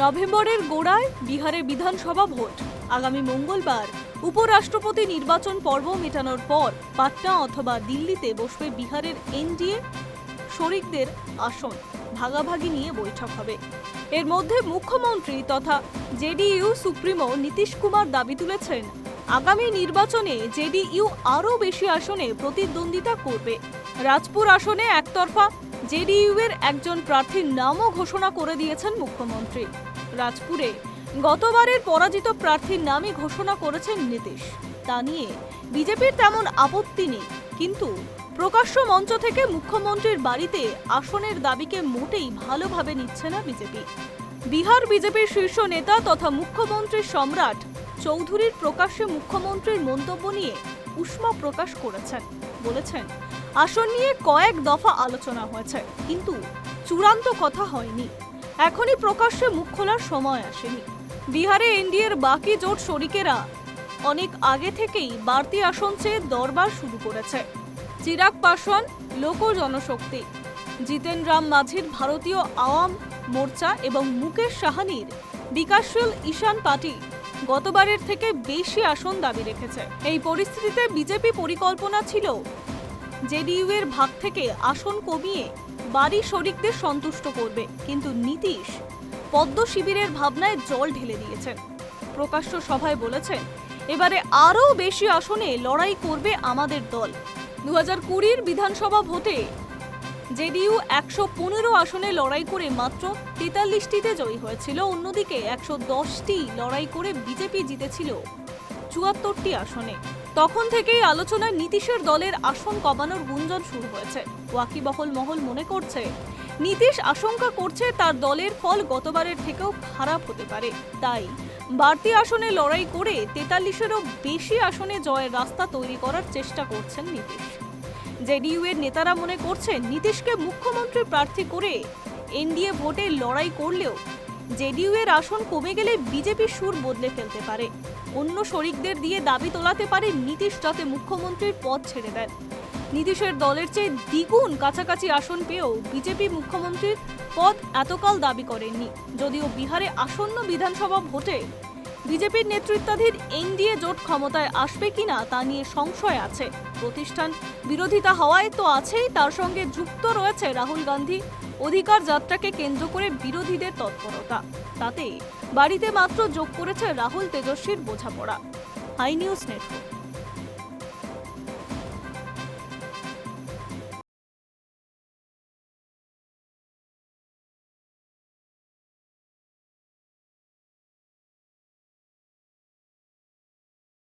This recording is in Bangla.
নভেম্বরের গোড়ায় বিহারে বিধানসভা ভোট। আগামী মঙ্গলবার উপরাষ্ট্রপতি নির্বাচন পর্ব মেটানোর পর পাটনা অথবা দিল্লিতে বসবে বিহারের এনডিএ শরিকদের আসন। ভাগাভাগি নিয়ে বৈঠক হবে। এর মধ্যে মুখ্যমন্ত্রী তথা জেডিইউ সুপ্রিমো নীতিশ কুমার দাবি তুলেছেন, আগামী নির্বাচনে জেডিইউ আরও বেশি আসনে প্রতিদ্বন্দ্বিতা করবে। রাজপুর আসনে একতরফা জেডিইউ এর একজন প্রার্থীর নামও ঘোষণা করে দিয়েছেন মুখ্যমন্ত্রী। রাজপুরে গতবারের পরাজিত প্রার্থীর নামই ঘোষণা করেছেন নীতিশ। তা নিয়ে বিজেপির তেমন আপত্তি নেই, কিন্তু প্রকাশ্য মঞ্চ থেকে মুখ্যমন্ত্রীর বাড়িতে আসনের দাবিকে মোটেই ভালোভাবে নিচ্ছে না বিজেপি। বিহার বিজেপির শীর্ষ নেতা তথা মুখ্যমন্ত্রী সম্রাট চৌধুরীর প্রকাশ্যে মুখ্যমন্ত্রীর মন্তব্য নিয়ে উষ্মা প্রকাশ করেছেন, বলেছেন আসন নিয়ে কয়েক দফা আলোচনা হয়েছে, কিন্তু চূড়ান্ত কথা হয়নি। এখনই প্রকাশ্যে মুখ খোলার সময় আসেনি। বিহারে এনডিএর বাকি জোট শরিকেরা অনেক আগে থেকেই বাড়তি আসন চেয়ে দরবার শুরু করেছে। চিরাগ পাসওয়ান লোক জনশক্তি। জিতেন রাম মাঝির ভারতীয় আওয়াম মোর্চা এবং মুকেশ সাহানির বিকাশশীল ঈশান পার্টি গতবারের থেকে বেশি আসন দাবি রেখেছে। এই পরিস্থিতিতে বিজেপি পরিকল্পনা ছিল জেডিইউ এর ভাগ থেকে আসন কমিয়ে বাড়ি শরিকদের সন্তুষ্ট করবে। কিন্তু নীতিশ পদ্ম শিবিরের ভাবনায় জল ঢেলে দিয়েছেন। প্রকাশ্য সভায় বলেছেন, এবারে আরও বেশি আসনে লড়াই করবে আমাদের দল। দু হাজার কুড়ির বিধানসভা ভোটে জেডিইউ একশো পনেরো আসনে লড়াই করে মাত্র তেতাল্লিশটিতে জয়ী হয়েছিল। অন্যদিকে একশো দশটি লড়াই করে বিজেপি জিতেছিল চুয়াত্তরটি আসনে। তখন থেকেই আলোচনায় নীতিশের দলের আসন কমানোর গুঞ্জন শুরু হয়েছে। ওয়াকিবহল মহল মনে করছে, নীতিশ আশঙ্কা করছে তার দলের ফল গতবারের থেকেও খারাপ হতে পারে। তাই বাড়তি আসনে লড়াই করে তেতাল্লিশেরও বেশি আসনে জয়ের রাস্তা তৈরি করার চেষ্টা করছেন নীতিশ। জেডিইউ এর নেতারা মনে করছেন নীতিশকে মুখ্যমন্ত্রী প্রার্থী করে এনডিএ ভোটে লড়াই করলেও জেডিইউ এর আসন কমে গেলে বিজেপি সুর বদলে ফেলতে পারে। অন্য শরিকদের দিয়ে দাবি তোলাতে পারে নীতিশ যাতে মুখ্যমন্ত্রীর পদ ছেড়ে দেন নীতিশের দলের চেয়ে দ্বিগুণ কাছাকাছি আসন পেয়েও বিজেপি মুখ্যমন্ত্রীর পদ এতকাল দাবি করেননি। যদিও বিহারে আসন্ন বিধানসভা ভোটে বিজেপির নেতৃত্বাধীন এনডিএ জোট ক্ষমতায় আসবে কিনা তা নিয়ে সংশয় আছে। প্রতিষ্ঠান বিরোধিতা হওয়ায় তো আছেই, তার সঙ্গে যুক্ত রয়েছে রাহুল গান্ধী। অধিকার যাত্রাকে কেন্দ্র করে বিরোধীদের তৎপরতা। তাতে বাড়িতে মাত্র যোগ করেছে রাহুল তেজস্বীর বোঝাপড়া। Hi News network.